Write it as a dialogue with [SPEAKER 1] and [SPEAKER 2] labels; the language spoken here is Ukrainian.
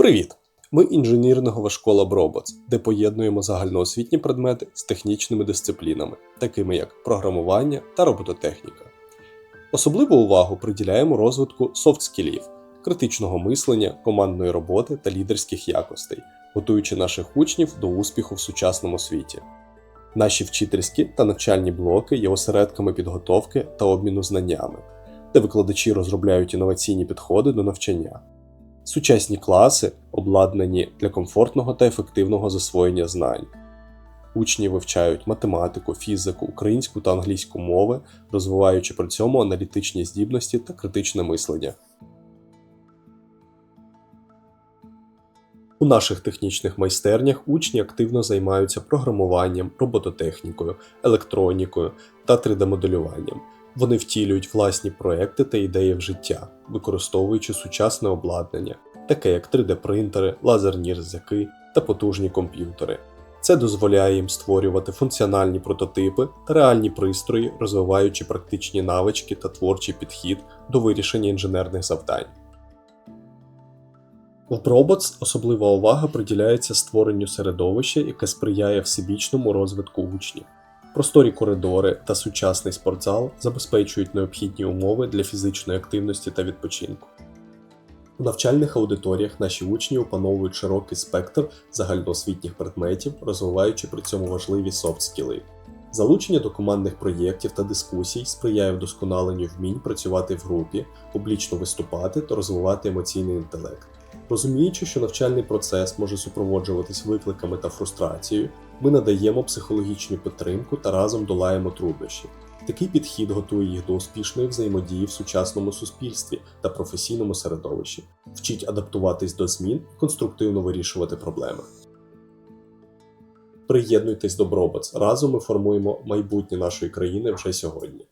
[SPEAKER 1] Привіт! Ми інженірного школа Броботс, де поєднуємо загальноосвітні предмети з технічними дисциплінами, такими як програмування та робототехніка. Особливу увагу приділяємо розвитку софт-скілів, критичного мислення, командної роботи та лідерських якостей, готуючи наших учнів до успіху в сучасному світі. Наші вчительські та навчальні блоки є осередками підготовки та обміну знаннями, де викладачі розробляють інноваційні підходи до навчання. Сучасні класи обладнані для комфортного та ефективного засвоєння знань. Учні вивчають математику, фізику, українську та англійську мови, розвиваючи при цьому аналітичні здібності та критичне мислення. У наших технічних майстернях учні активно займаються програмуванням, робототехнікою, електронікою та 3D-моделюванням. Вони втілюють власні проекти та ідеї в життя, використовуючи сучасне обладнання, таке як 3D-принтери, лазерні різаки та потужні комп'ютери. Це дозволяє їм створювати функціональні прототипи та реальні пристрої, розвиваючи практичні навички та творчий підхід до вирішення інженерних завдань. В Brobots особлива увага приділяється створенню середовища, яке сприяє всебічному розвитку учнів. Просторі коридори та сучасний спортзал забезпечують необхідні умови для фізичної активності та відпочинку. У навчальних аудиторіях наші учні опановують широкий спектр загальноосвітніх предметів, розвиваючи при цьому важливі софт-скіли. Залучення до командних проєктів та дискусій сприяє вдосконаленню вмінь працювати в групі, публічно виступати та розвивати емоційний інтелект. Розуміючи, що навчальний процес може супроводжуватись викликами та фрустрацією, ми надаємо психологічну підтримку та разом долаємо труднощі. Такий підхід готує їх до успішної взаємодії в сучасному суспільстві та професійному середовищі, вчить адаптуватись до змін конструктивно вирішувати проблеми. Приєднуйтесь до Бробоц. Разом ми формуємо майбутнє нашої країни вже сьогодні.